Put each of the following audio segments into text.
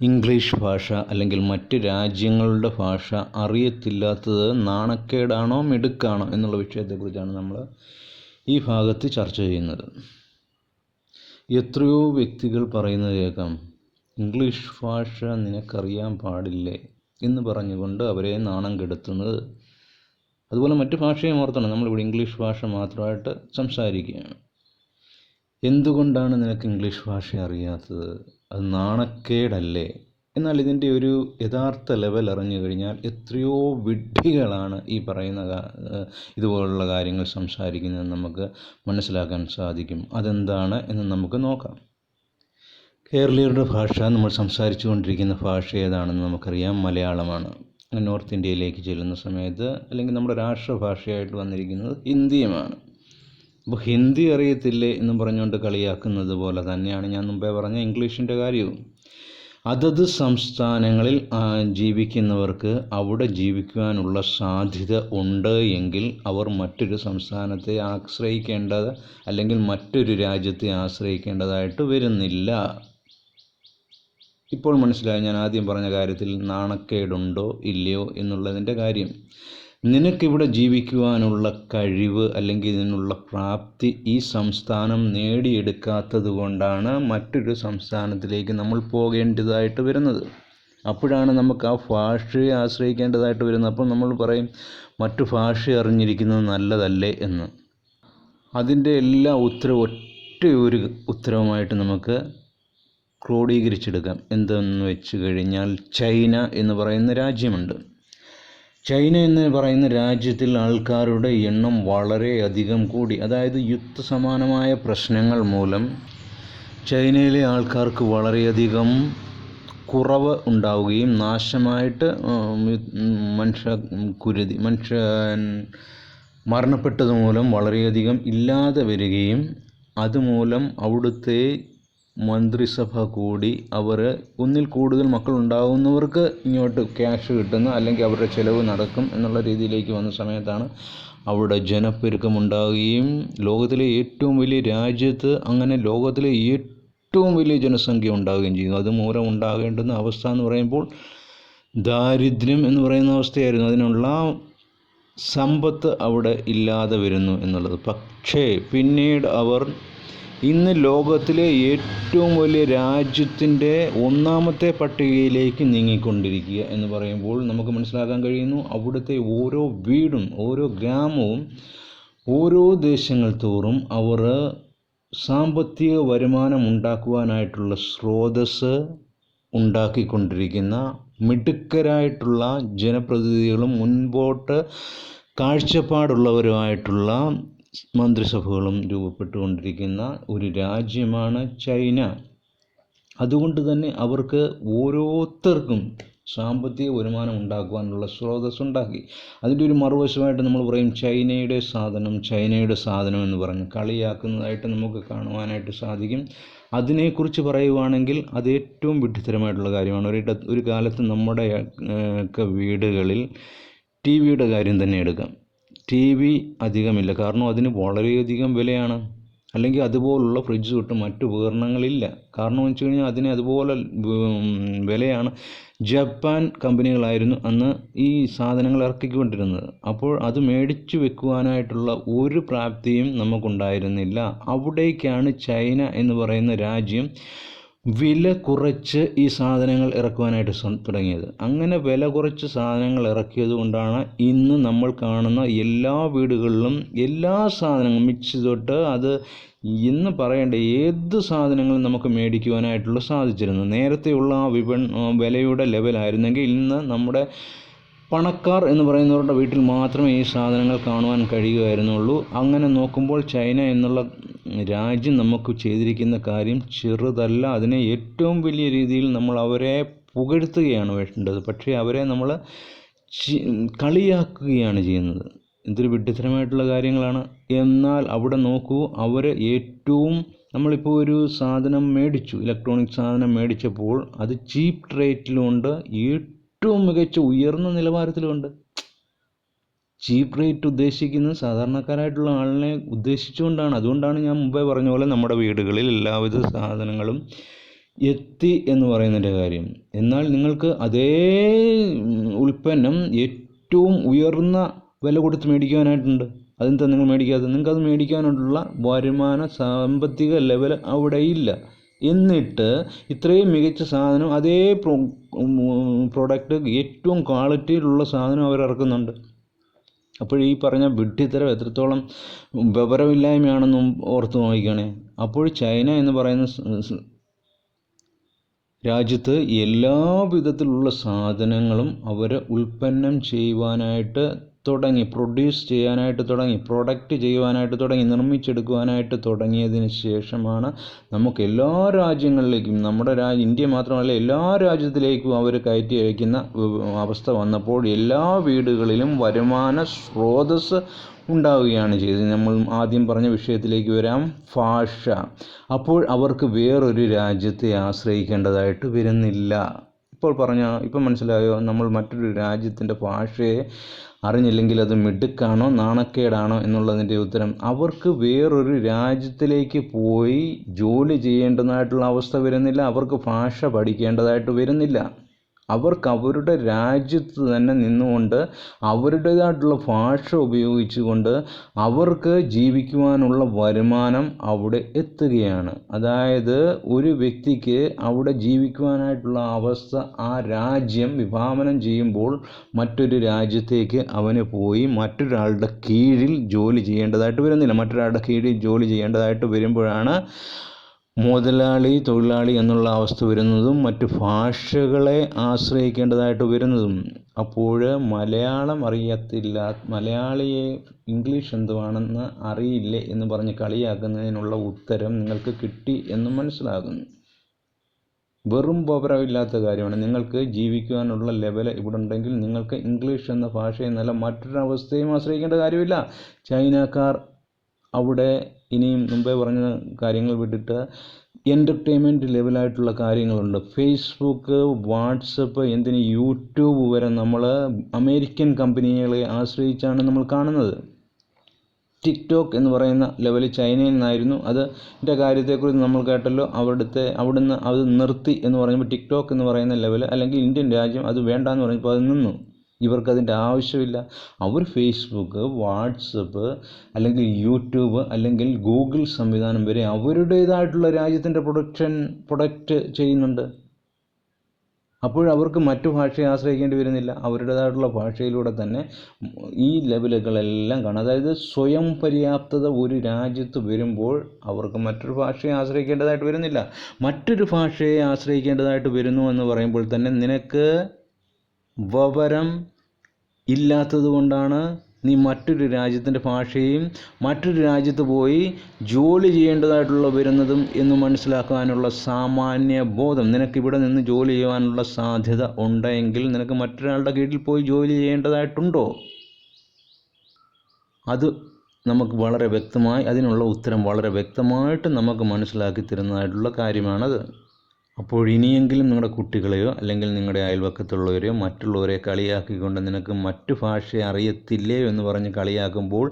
English ഭാഷ അല്ലെങ്കിൽ മറ്റ് രാജ്യങ്ങളുടെ ഭാഷ അറിയത്തില്ലാത്തത് നാണക്കേടാണോ മിടുക്കാണോ എന്നുള്ള വിഷയത്തെക്കുറിച്ചാണ് നമ്മൾ ഈ ഭാഗത്ത് ചർച്ച ചെയ്യുന്നത്. എത്രയോ വ്യക്തികൾ പറയുന്നത് കേൾക്കാം ഇംഗ്ലീഷ് ഭാഷ നിനക്കറിയാൻ പാടില്ലേ? എന്ന് പറഞ്ഞുകൊണ്ട് അവരെ നാണം കെടുത്തുന്നത്. അതുപോലെ മറ്റ് ഭാഷയെ ഓർത്തണം നമ്മളിവിടെ ഇംഗ്ലീഷ് ഭാഷ മാത്രമായിട്ട് സംസാരിക്കുകയാണ്. എന്തുകൊണ്ടാണ് നിനക്ക് ഇംഗ്ലീഷ് ഭാഷ അറിയാത്തത്? അത് നാണക്കേടല്ലേ? എന്നാൽ ഇതിന്റെ ഒരു യഥാർത്ഥ ലെവൽ അറിഞ്ഞു കഴിഞ്ഞാൽ എത്രയോ വിഡ്ഢികളാണ് ഈ പറയുന്ന ഇതുപോലുള്ള കാര്യങ്ങൾ സംസാരിക്കുന്നത് നമുക്ക് മനസ്സിലാക്കാൻ സാധിക്കും. അതെന്താണ് എന്ന് നമുക്ക് നോക്കാം. കേരളീയരുടെ ഭാഷ നമ്മൾ സംസാരിച്ചു കൊണ്ടിരിക്കുന്ന ഭാഷ ഏതാണെന്ന് നമുക്കറിയാം. മലയാളമാണ്. നോർത്ത് ഇന്ത്യയിലേക്ക് ചെല്ലുന്ന സമയത്ത് അല്ലെങ്കിൽ നമ്മുടെ രാഷ്ട്രഭാഷയായിട്ട് വന്നിരിക്കുന്നത് ഹിന്ദിയുമാണ്. അപ്പോൾ ഹിന്ദി അറിയത്തില്ലേ എന്നും പറഞ്ഞുകൊണ്ട് കളിയാക്കുന്നത് പോലെ തന്നെയാണ് ഞാൻ മുമ്പേ പറഞ്ഞ ഇംഗ്ലീഷിന്റെ കാര്യവും. അതത് സംസ്ഥാനങ്ങളിൽ ജീവിക്കുന്നവർക്ക് അവിടെ ജീവിക്കുവാനുള്ള സാധ്യത ഉണ്ട് എങ്കിൽ അവർ മറ്റൊരു സംസ്ഥാനത്തെ ആശ്രയിക്കേണ്ടത് അല്ലെങ്കിൽ മറ്റൊരു രാജ്യത്തെ ആശ്രയിക്കേണ്ടതായിട്ട് വരുന്നില്ല. ഇപ്പോൾ മനസ്സിലായി ഞാൻ ആദ്യം പറഞ്ഞ കാര്യത്തിൽ നാണക്കേടുണ്ടോ ഇല്ലയോ എന്നുള്ളതിന്റെ കാര്യം. നിനക്കിവിടെ ജീവിക്കുവാനുള്ള കഴിവ് അല്ലെങ്കിൽ ഇതിനുള്ള പ്രാപ്തി ഈ സംസ്ഥാനം നേടിയെടുക്കാത്തത് കൊണ്ടാണ് മറ്റൊരു സംസ്ഥാനത്തിലേക്ക് നമ്മൾ പോകേണ്ടതായിട്ട് വരുന്നത്. അപ്പോഴാണ് നമുക്ക് ആ ഭാഷയെ ആശ്രയിക്കേണ്ടതായിട്ട് വരുന്നത്. അപ്പം നമ്മൾ പറയും മറ്റു ഭാഷ അറിഞ്ഞിരിക്കുന്നത് നല്ലതല്ലേ? എന്ന്. അതിന്റെ എല്ലാ ഉത്തരവും ഒറ്റ ഒരു ഉത്തരവുമായിട്ട് നമുക്ക് ക്രോഡീകരിച്ചെടുക്കാം. എന്തെന്ന് വെച്ച് കഴിഞ്ഞാൽ ചൈന എന്ന് പറയുന്ന രാജ്യമുണ്ട്. ചൈന എന്ന് പറയുന്ന രാജ്യത്തിൽ ആൾക്കാരുടെ എണ്ണം വളരെയധികം കൂടി അതായത് യുദ്ധസമാനമായ പ്രശ്നങ്ങൾ മൂലം ചൈനയിലെ ആൾക്കാർക്ക് വളരെയധികം കുറവ് ഉണ്ടാവുകയും നാശമായിട്ട് മനുഷ്യ കുരുതി മനുഷ്യൻ മരണപ്പെട്ടത് മൂലം വളരെയധികം ഇല്ലാതെ വരികയും അതുമൂലം അവിടുത്തെ മന്ത്രിസഭ കൂടി അവർ ഒന്നിൽ കൂടുതൽ മക്കളുണ്ടാകുന്നവർക്ക് ഇങ്ങോട്ട് ക്യാഷ് കിട്ടുന്നു അല്ലെങ്കിൽ അവരുടെ ചിലവ് നടക്കും എന്നുള്ള രീതിയിലേക്ക് വന്ന സമയത്താണ് അവിടെ ജനപ്പെരുക്കം ഉണ്ടാകുകയും ലോകത്തിലെ ഏറ്റവും വലിയ രാജ്യത്ത് അങ്ങനെ ലോകത്തിലെ ഏറ്റവും വലിയ ജനസംഖ്യ ഉണ്ടാകുകയും ചെയ്യുന്നു. അതുമൂലം ഉണ്ടാകേണ്ടുന്ന അവസ്ഥ എന്ന് പറയുമ്പോൾ ദാരിദ്ര്യം എന്ന് പറയുന്ന അവസ്ഥയായിരുന്നു. അതിനുള്ള സമ്പത്ത് അവിടെ ഇല്ലാതെ വരുന്നു എന്നുള്ളത്. പക്ഷേ പിന്നീട് അവർ ഇന്ന് ലോകത്തിലെ ഏറ്റവും വലിയ രാജ്യത്തിന്റെ ഒന്നാമത്തെ പട്ടികയിലേക്ക് നീങ്ങിക്കൊണ്ടിരിക്കുക എന്ന് പറയുമ്പോൾ നമുക്ക് മനസ്സിലാക്കാൻ കഴിയുന്നു അവിടുത്തെ ഓരോ വീടും ഓരോ ഗ്രാമവും ഓരോ ദേശങ്ങൾ തോറും അവർ സാമ്പത്തിക വരുമാനം ഉണ്ടാക്കുവാനായിട്ടുള്ള സ്രോതസ് ഉണ്ടാക്കിക്കൊണ്ടിരിക്കുന്ന മിടുക്കരായിട്ടുള്ള ജനപ്രതിനിധികളും മുൻപോട്ട് കാഴ്ചപ്പാടുള്ളവരുമായിട്ടുള്ള മന്ത്രിസഭകളും രൂപപ്പെട്ടുകൊണ്ടിരിക്കുന്ന ഒരു രാജ്യമാണ് ചൈന. അതുകൊണ്ട് തന്നെ അവർക്ക് ഓരോരുത്തർക്കും സാമ്പത്തിക വരുമാനം ഉണ്ടാക്കുവാനുള്ള സ്രോതസ് ഉണ്ടാക്കി. അതിന്റെ ഒരു മറുവശമായിട്ട് നമ്മൾ പറയും ചൈനയുടെ സാധനം ചൈനയുടെ സാധനം എന്ന് പറഞ്ഞ് കളിയാക്കുന്നതായിട്ട് നമുക്ക് കാണുവാനായിട്ട് സാധിക്കും. അതിനെക്കുറിച്ച് പറയുവാണെങ്കിൽ അത് ഏറ്റവും വിഡ്ഢിത്തരമായിട്ടുള്ള കാര്യമാണ്. ഒരു ഒരു കാലത്ത് നമ്മുടെ വീടുകളിൽ ടി വിയുടെ കാര്യം തന്നെ എടുക്കാം. ടി വി അധികമില്ല. കാരണം അതിന് വളരെയധികം വിലയാണ്. അല്ലെങ്കിൽ അതുപോലുള്ള ഫ്രിഡ്ജ് കിട്ടും മറ്റു ഉപകരണങ്ങളില്ല. കാരണം വെച്ച് കഴിഞ്ഞാൽ അതിന് അതുപോലെ വിലയാണ് ജപ്പാൻ കമ്പനികളായിരുന്നു അന്ന് ഈ സാധനങ്ങൾ ഇറക്കിക്കൊണ്ടിരുന്നത്. അപ്പോൾ അത് മേടിച്ചു വെക്കുവാനായിട്ടുള്ള ഒരു പ്രാപ്തിയും നമുക്കുണ്ടായിരുന്നില്ല. അവിടേക്കാണ് ചൈന എന്ന് പറയുന്ന രാജ്യം വില കുറച്ച് ഈ സാധനങ്ങൾ ഇറക്കുവാനായിട്ട് തുടങ്ങിയത്. അങ്ങനെ വില കുറച്ച് സാധനങ്ങൾ ഇറക്കിയത് കൊണ്ടാണ് ഇന്ന് നമ്മൾ കാണുന്ന എല്ലാ വീടുകളിലും എല്ലാ സാധനങ്ങളും മിക്സി തൊട്ട് അത് ഇന്ന് പറയേണ്ട ഏത് സാധനങ്ങളും നമുക്ക് മേടിക്കുവാനായിട്ടുള്ള സാധിച്ചിരുന്നു. നേരത്തെയുള്ള ആ വിപൺ വിലയുടെ ലെവലായിരുന്നെങ്കിൽ ഇന്ന് നമ്മുടെ പണക്കാർ എന്ന് പറയുന്നവരുടെ വീട്ടിൽ മാത്രമേ ഈ സാധനങ്ങൾ കാണുവാൻ കഴിയുമായിരുന്നുള്ളൂ അങ്ങനെ നോക്കുമ്പോൾ ചൈന എന്നുള്ള രാജ്യം നമുക്ക് ചെയ്തിരിക്കുന്ന കാര്യം ചെറുതല്ല. അതിനെ ഏറ്റവും വലിയ രീതിയിൽ നമ്മൾ അവരെ പുകഴ്ത്തുകയാണ് വേണ്ടത്. പക്ഷേ അവരെ നമ്മൾ കളിയാക്കുകയാണ് ചെയ്യുന്നത്. എന്തൊരു വിഡ്ഢിത്തരമായിട്ടുള്ള കാര്യങ്ങളാണ്. എന്നാൽ അവിടെ നോക്കൂ അവർ ഏറ്റവും നമ്മളിപ്പോൾ ഒരു സാധനം മേടിച്ചു. ഇലക്ട്രോണിക് സാധനം മേടിച്ചപ്പോൾ അത് ചീപ്പ് റേറ്റിലുമുണ്ട് ഏറ്റവും മികച്ച ഉയർന്ന നിലവാരത്തിലുമുണ്ട് ചീപ്പ് റേറ്റ് ഉദ്ദേശിക്കുന്നത് സാധാരണക്കാരായിട്ടുള്ള ആളിനെ ഉദ്ദേശിച്ചുകൊണ്ടാണ്. അതുകൊണ്ടാണ് ഞാൻ മുമ്പേ പറഞ്ഞ പോലെ നമ്മുടെ വീടുകളിൽ എല്ലാവിധ സാധനങ്ങളും എത്തി എന്ന് പറയുന്നതിന്റെ കാര്യം. എന്നാൽ നിങ്ങൾക്ക് അതേ ഉൽപ്പന്നം ഏറ്റവും ഉയർന്ന വില കൊടുത്ത് മേടിക്കുവാനായിട്ടുണ്ട്. അതെന്താ നിങ്ങൾ മേടിക്കാതെ നിങ്ങൾക്കത് മേടിക്കാനുള്ള വരുമാന സാമ്പത്തിക ലെവൽ അവിടെ ഇല്ല. എന്നിട്ട് ഇത്രയും മികച്ച സാധനം അതേ പ്രൊ പ്രൊഡക്റ്റ് ഏറ്റവും ക്വാളിറ്റിയിലുള്ള സാധനം അവർ ഇറക്കുന്നുണ്ട്. അപ്പോൾ ഈ പറഞ്ഞ വിഡ്ഢിത്തരം എത്രത്തോളം വിവരമില്ലായ്മയാണെന്നും ഓർത്ത് നോക്കിക്കണേ. അപ്പോൾ ചൈന എന്ന് പറയുന്ന രാജ്യത്ത് എല്ലാ വിധത്തിലുള്ള സാധനങ്ങളും അവർ ഉൽപ്പന്നം ചെയ്യുവാനായിട്ട് തുടങ്ങി പ്രൊഡ്യൂസ് ചെയ്യാനായിട്ട് തുടങ്ങി പ്രൊഡക്റ്റ് ചെയ്യുവാനായിട്ട് തുടങ്ങി നിർമ്മിച്ചെടുക്കുവാനായിട്ട് തുടങ്ങിയതിന് ശേഷമാണ് നമുക്ക് എല്ലാ രാജ്യങ്ങളിലേക്കും നമ്മുടെ രാജ്യം ഇന്ത്യ മാത്രമല്ല എല്ലാ രാജ്യത്തിലേക്കും അവർ കയറ്റി അയക്കുന്ന അവസ്ഥ വന്നപ്പോൾ എല്ലാ വീടുകളിലും വരുമാന സ്രോതസ് ഉണ്ടാവുകയാണ് ചെയ്തത്. നമ്മൾ ആദ്യം പറഞ്ഞ വിഷയത്തിലേക്ക് വരാം. ഭാഷ. അപ്പോൾ അവർക്ക് വേറൊരു രാജ്യത്തെ ആശ്രയിക്കേണ്ടതായിട്ട് വരുന്നില്ല. ഇപ്പോൾ പറഞ്ഞ ഇപ്പം മനസ്സിലായോ? നമ്മൾ മറ്റൊരു രാജ്യത്തിന്റെ ഭാഷയെ അറിഞ്ഞില്ലെങ്കിൽ അത് മിടുക്കാണോ നാണക്കേടാണോ എന്നുള്ളതിന്റെ ഉത്തരം. അവർക്ക് വേറൊരു രാജ്യത്തിലേക്ക് പോയി ജോലി ചെയ്യേണ്ടതായിട്ടുള്ള അവസ്ഥ വരുന്നില്ല. അവർക്ക് ഭാഷ പഠിക്കേണ്ടതായിട്ട് വരുന്നില്ല. അവർക്ക് അവരുടെ രാജ്യത്ത് തന്നെ നിന്നുകൊണ്ട് അവരുടേതായിട്ടുള്ള ഭാഷ ഉപയോഗിച്ചുകൊണ്ട് അവർക്ക് ജീവിക്കുവാനുള്ള വരുമാനം അവിടെ എത്തുകയാണ്. അതായത് ഒരു വ്യക്തിക്ക് അവിടെ ജീവിക്കുവാനായിട്ടുള്ള അവസ്ഥ ആ രാജ്യം വിഭാവനം ചെയ്യുമ്പോൾ മറ്റൊരു രാജ്യത്തേക്ക് അവന് പോയി മറ്റൊരാളുടെ കീഴിൽ ജോലി ചെയ്യേണ്ടതായിട്ട് വരുന്നില്ല. മറ്റൊരാളുടെ കീഴിൽ ജോലി ചെയ്യേണ്ടതായിട്ട് വരുമ്പോഴാണ് മുതലാളി തൊഴിലാളി എന്നുള്ള അവസ്ഥ വരുന്നതും മറ്റ് ഭാഷകളെ ആശ്രയിക്കേണ്ടതായിട്ട് വരുന്നതും. അപ്പോൾ മലയാളം അറിയത്തില്ല. മലയാളിയെ ഇംഗ്ലീഷ് എന്തുവാണെന്ന് അറിയില്ല എന്ന് പറഞ്ഞ് കളിയാക്കുന്നതിനുള്ള ഉത്തരം നിങ്ങൾക്ക് കിട്ടി എന്ന് മനസ്സിലാകുന്നു. വെറും പോപരമില്ലാത്ത കാര്യമാണ്. നിങ്ങൾക്ക് ജീവിക്കുവാനുള്ള ലെവൽ ഇവിടെ ഉണ്ടെങ്കിൽ നിങ്ങൾക്ക് ഇംഗ്ലീഷ് എന്ന ഭാഷ എന്നല്ല മറ്റൊരവസ്ഥയും ആശ്രയിക്കേണ്ട കാര്യമില്ല. ചൈനക്കാർ അവിടെ ഇനിയും മുമ്പേ പറഞ്ഞ കാര്യങ്ങൾ വിട്ടിട്ട് എന്റർടൈൻമെന്റ് ലെവലായിട്ടുള്ള കാര്യങ്ങളുണ്ട്. ഫേസ്ബുക്ക് വാട്സപ്പ് എന്തിന് യൂട്യൂബ് വരെ നമ്മൾ അമേരിക്കൻ കമ്പനികളെ ആശ്രയിച്ചാണ് നമ്മൾ കാണുന്നത്. ടിക്ടോക്ക് എന്ന് പറയുന്ന ലെവലിൽ ചൈനയിൽ നിന്നായിരുന്നു. അതിന്റെ കാര്യത്തെക്കുറിച്ച് നമ്മൾ കേട്ടല്ലോ. അവിടുത്തെ അവിടുന്ന് അത് നിർത്തി എന്ന് പറയുമ്പോൾ ടിക്ടോക്ക് എന്ന് പറയുന്ന ലെവൽ അല്ലെങ്കിൽ ഇന്ത്യൻ രാജ്യം അത് വേണ്ട എന്ന് പറഞ്ഞപ്പോൾ അത് നിന്നു. ഇവർക്കതിന്റെ ആവശ്യമില്ല. അവർ ഫേസ്ബുക്ക് വാട്സപ്പ് അല്ലെങ്കിൽ യൂട്യൂബ് അല്ലെങ്കിൽ ഗൂഗിൾ സംവിധാനം വരെ അവരുടേതായിട്ടുള്ള രാജ്യത്തിന്റെ പ്രൊഡക്ഷൻ പ്രൊഡക്റ്റ് ചെയ്യുന്നുണ്ട്. അപ്പോഴവർക്ക് മറ്റു ഭാഷയെ ആശ്രയിക്കേണ്ടി വരുന്നില്ല. അവരുടേതായിട്ടുള്ള ഭാഷയിലൂടെ തന്നെ ഈ ലെവലുകളെല്ലാം കാണാം. അതായത് സ്വയം പര്യാപ്തത ഒരു രാജ്യത്ത് വരുമ്പോൾ അവർക്ക് മറ്റൊരു ഭാഷയെ ആശ്രയിക്കേണ്ടതായിട്ട് വരുന്നില്ല. മറ്റൊരു ഭാഷയെ ആശ്രയിക്കേണ്ടതായിട്ട് വരുന്നു എന്ന് പറയുമ്പോൾ തന്നെ നിനക്ക് വിവരം ഇല്ലാത്തത് കൊണ്ടാണ് നീ മറ്റൊരു രാജ്യത്തിന്റെ ഭാഷയും മറ്റൊരു രാജ്യത്ത് പോയി ജോലി ചെയ്യേണ്ടതായിട്ടുള്ള വരുന്നതും എന്ന് മനസ്സിലാക്കാനുള്ള സാമാന്യ ബോധം. നിനക്ക് ഇവിടെ നിന്ന് ജോലി ചെയ്യുവാനുള്ള സാധ്യത ഉണ്ടെങ്കിൽ നിനക്ക് മറ്റൊരാളുടെ കീഴിൽ പോയി ജോലി ചെയ്യേണ്ടതായിട്ടുണ്ടോ? അത് നമുക്ക് വളരെ വ്യക്തമായി അതിനുള്ള ഉത്തരം വളരെ വ്യക്തമായിട്ട് നമുക്ക് മനസ്സിലാക്കി തരുന്നതായിട്ടുള്ള കാര്യമാണത്. അപ്പോൾ ഇനിയെങ്കിലും നിങ്ങളുടെ കുട്ടികളെയോ അല്ലെങ്കിൽ നിങ്ങളുടെ അയൽവക്കത്തുള്ളവരെയോ മറ്റുള്ളവരെ കളിയാക്കിക്കൊണ്ട് നിനക്ക് മറ്റു ഭാഷ അറിയത്തില്ലേ എന്ന് പറഞ്ഞ് കളിയാക്കുമ്പോൾ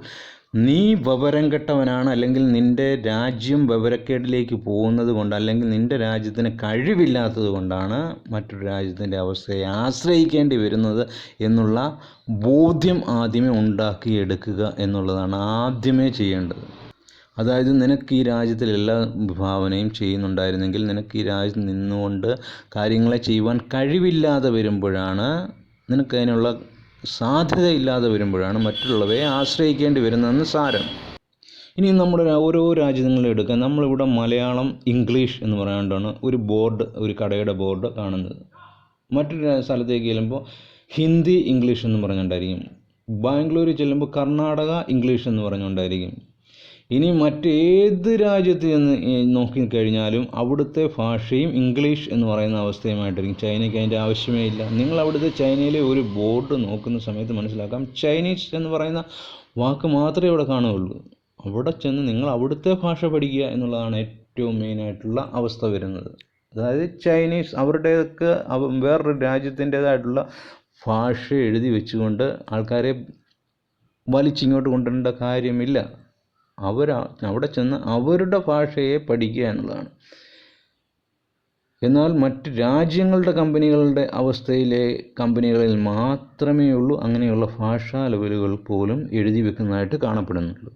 നീ വിവരം കെട്ടവനാണ് അല്ലെങ്കിൽ നിന്റെ രാജ്യം വിവരക്കേടിലേക്ക് പോകുന്നത് കൊണ്ട് അല്ലെങ്കിൽ നിന്റെ രാജ്യത്തിന് കഴിവില്ലാത്തത് കൊണ്ടാണ് മറ്റൊരു രാജ്യത്തിന്റെ അവസ്ഥയെ ആശ്രയിക്കേണ്ടി വരുന്നത് എന്നുള്ള ബോധ്യം ആദ്യമേ ഉണ്ടാക്കിയെടുക്കുക എന്നുള്ളതാണ് ആദ്യമേ ചെയ്യേണ്ടത്. അതായത് നിനക്ക് ഈ രാജ്യത്തിൽ എല്ലാ വിഭാവനയും ചെയ്യുന്നുണ്ടായിരുന്നെങ്കിൽ നിനക്ക് ഈ രാജ്യത്ത് നിന്നുകൊണ്ട് കാര്യങ്ങളെ ചെയ്യുവാൻ കഴിവില്ലാതെ വരുമ്പോഴാണ് നിനക്ക് അതിനുള്ള സാധ്യതയില്ലാതെ വരുമ്പോഴാണ് മറ്റുള്ളവയെ ആശ്രയിക്കേണ്ടി വരുന്നതെന്ന് സാരം. ഇനി നമ്മുടെ ഓരോ രാജ്യങ്ങളും എടുക്കാം. നമ്മളിവിടെ മലയാളം ഇംഗ്ലീഷ് എന്ന് പറയാണ്ടാണ് ഒരു ബോർഡ് ഒരു കടയുടെ ബോർഡ് കാണുന്നത്. മറ്റൊരു സ്ഥലത്തേക്ക് ചെല്ലുമ്പോൾ ഹിന്ദി ഇംഗ്ലീഷ് എന്ന് പറഞ്ഞുകൊണ്ടായിരിക്കും. ബാംഗ്ലൂർ ചെല്ലുമ്പോൾ കർണാടക ഇംഗ്ലീഷ് എന്ന് പറഞ്ഞുകൊണ്ടായിരിക്കും. ഇനി മറ്റേത് രാജ്യത്ത് ചെന്ന് നോക്കി കഴിഞ്ഞാലും അവിടുത്തെ ഭാഷയും ഇംഗ്ലീഷ് എന്ന് പറയുന്ന അവസ്ഥയുമായിട്ടിരിക്കും. ചൈനയ്ക്ക് അതിന്റെ ആവശ്യമേ ഇല്ല. നിങ്ങൾ അവിടുത്തെ ചൈനയിലെ ഒരു ബോർഡ് നോക്കുന്ന സമയത്ത് മനസ്സിലാക്കാം. ചൈനീസ് എന്ന് പറയുന്ന വാക്ക് മാത്രമേ ഇവിടെ കാണുകയുള്ളൂ. അവിടെ ചെന്ന് നിങ്ങൾ അവിടുത്തെ ഭാഷ പഠിക്കുക എന്നുള്ളതാണ് ഏറ്റവും മെയിനായിട്ടുള്ള അവസ്ഥ വരുന്നത്. അതായത് ചൈനീസ് അവരുടെയൊക്കെ അവ വേറൊരു രാജ്യത്തിന്റേതായിട്ടുള്ള ഭാഷ എഴുതി വെച്ചുകൊണ്ട് ആൾക്കാരെ വലിച്ചിങ്ങോട്ട് കൊണ്ടുവരേണ്ട കാര്യമില്ല. അവർ അവിടെ ചെന്ന് അവരുടെ ഭാഷയെ പഠിക്കുക എന്നുള്ളതാണ്. എന്നാൽ മറ്റ് രാജ്യങ്ങളുടെ കമ്പനികളുടെ അവസ്ഥയിലെ കമ്പനികളിൽ മാത്രമേ ഉള്ളൂ അങ്ങനെയുള്ള ഭാഷാ ലെവലുകൾ പോലും എഴുതി വെക്കുന്നതായിട്ട് കാണപ്പെടുന്നുള്ളൂ